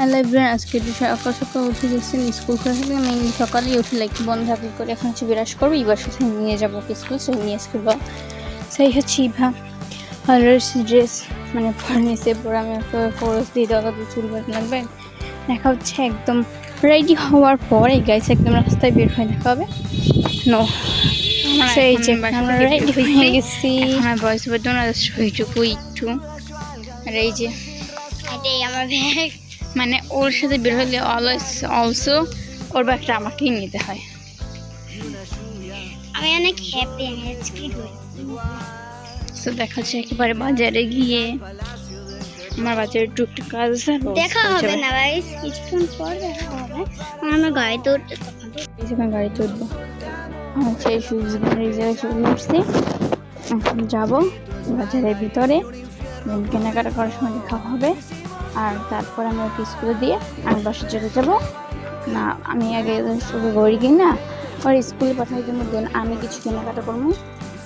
Hello everyone আজকে সকাল সকাল উঠে গেছি স্কুল খোলা থাকলে আমি সকালেই উঠে লাইক বন্ধ থাকলে করে এখন হচ্ছে বিরাজ করব। এবার সাথে নিয়ে যাব স্কুল সেই নিয়ে স্কুল সেই হচ্ছে ইভা। কালার্স ড্রেস মানে ফার্মেসে পরে আমি ওকে ফোরস দিয়ে দেওয়া তো চুল লাগবে। দেখা হচ্ছে একদম রেডি হওয়ার পরে গাইছে একদম রাস্তায় বের হয়ে দেখা হবে। নো সেই যে আমরা রেডি হয়ে গেছি। হ্যাঁ বয়স বলতো না একটু। আর এই যে আমার ব্যাগ মানে ওর সাথে বের হলে অলওয়েজ অলসো ওর ব্যাগটা আমাকেই নিতে হয়। আমি অনেক হ্যাপি আজকে তো দেখা যাচ্ছে একেবারে বাজারে গিয়ে। আমার বাজারে টুকটুক কাজ আছে দেখা হবে না গাইস কিছুক্ষণ পর দেখা হবে। আমার গাড়িতে উঠতে আমি গাড়িতে উঠবো সেই সুইচ জায়গায় চলে আসছি। এখন যাব বাজারের ভিতরে। কেনাকাটা করার সময় দেখা হবে। আর তারপর আমি ওকে স্কুলে দিয়ে আমি বাসে চলে যাব। না, আমি আগে শুধু ঘড়ি কিনি না ওর স্কুলে পাঠানোর জন্য দেন, আমি কিছু কেনাকাটা করব,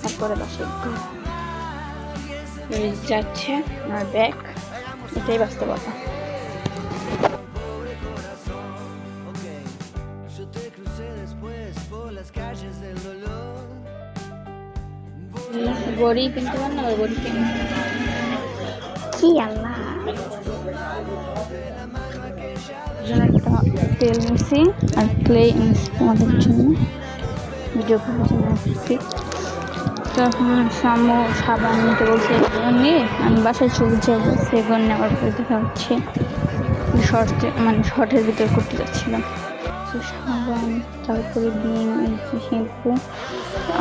তারপরে। এই যাচ্ছে আমার ব্যাগ, এটাই বাস্তবতা। গড়ি কিনতে পার না গড়ি কিনে কি আল্লাহ? জন্য একটা তেল নিছি আর ক্লে নিছি তোমাদের জন্য। ভিডিও করার জন্য নিছি তো এখন সামু সাবান নিতে বলছে এগুলো নিয়ে আমি বাসায় চলে যাব। সেগুলো নেওয়ার পরে দেখা হচ্ছে শর্ট মানে শর্টের ভিতর করতে যাচ্ছিলাম। তো সাবান, তারপরে বিম শ্যাম্পু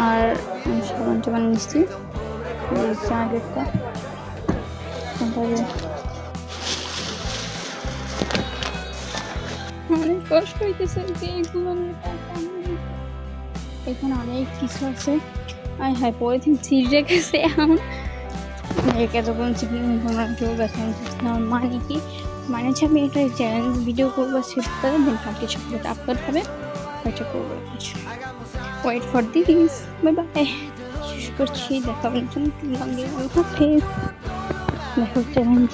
আর সাবান টাবান নিচ্ছি আগেরটা। তারপরে অনেক কষ্ট হইতেছে যে। এখানে অনেক কিছু আছে। আর হ্যাঁ পরে দিন ছিঁড়ে গেছে এখন। একে যখন কেউ মানে কি? মানে হচ্ছে আমি একটা চ্যালেঞ্জ ভিডিও করব করে দেন কালকে সকালে আপলোড হবে। ওইটা করব। Wait for this bye bye শেষ করছি, দেখা হবে নতুন দেখা চ্যালেঞ্জ